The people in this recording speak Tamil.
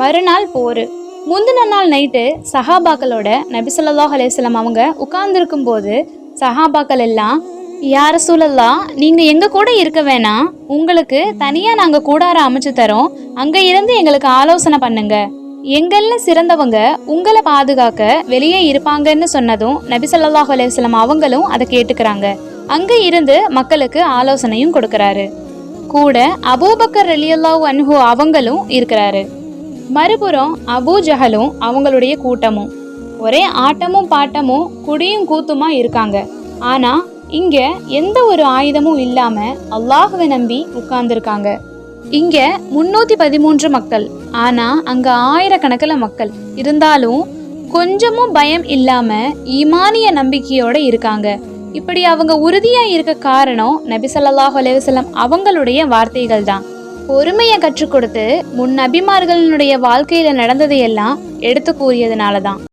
மறுநாள் போர். முந்தின நாள் நைட்டு சஹாபாக்களோட நபி ஸல்லல்லாஹு அவங்க உட்கார்ந்துருக்கும் போது சஹாபாக்கள் எல்லாம் யார சூழல்லா நீங்கள் எங்கள் கூட இருக்க வேணாம். உங்களுக்கு தனியாக நாங்கள் கூடார அமைச்சு தரோம். அங்கே இருந்து எங்களுக்கு ஆலோசனை பண்ணுங்க. எங்கள்ல சிறந்தவங்க உங்களை பாதுகாக்க வெளியே இருப்பாங்கன்னு சொன்னதும் நபி ஸல்லல்லாஹு அவங்களும் அதை கேட்டுக்கிறாங்க. அங்கே இருந்து மக்களுக்கு ஆலோசனையும் கொடுக்குறாரு. கூட அபூபக்கர் ரலியல்லாஹ் அன்ஹு அவங்களும் இருக்கிறாரு. மறுபுறம் அபூ ஜஹலும் அவங்களுடைய கூட்டமும். ஒரே ஆட்டமும் பாட்டமும் குடியும் கூத்துமா இருக்காங்க. ஆனா இங்க எந்த ஒரு ஆயுதமும் இல்லாம அல்லாஹுவை நம்பி உட்கார்ந்துருக்காங்க. இங்க முன்னூத்தி பதிமூன்று மக்கள். ஆனா அங்க ஆயிரக்கணக்கில் மக்கள். இருந்தாலும் கொஞ்சமும் பயம் இல்லாம ஈமானிய நம்பிக்கையோட இருக்காங்க. இப்படி அவங்க உறுதியா இருக்க காரணம் நபிசல்லாஹ் ஸல்லல்லாஹு அவங்களுடைய வார்த்தைகள் தான் பொறுமையை கற்றுக் கொடுத்து முன் நபிமார்களுடைய வாழ்க்கையில நடந்ததையெல்லாம் எடுத்து கூறியதுனால தான்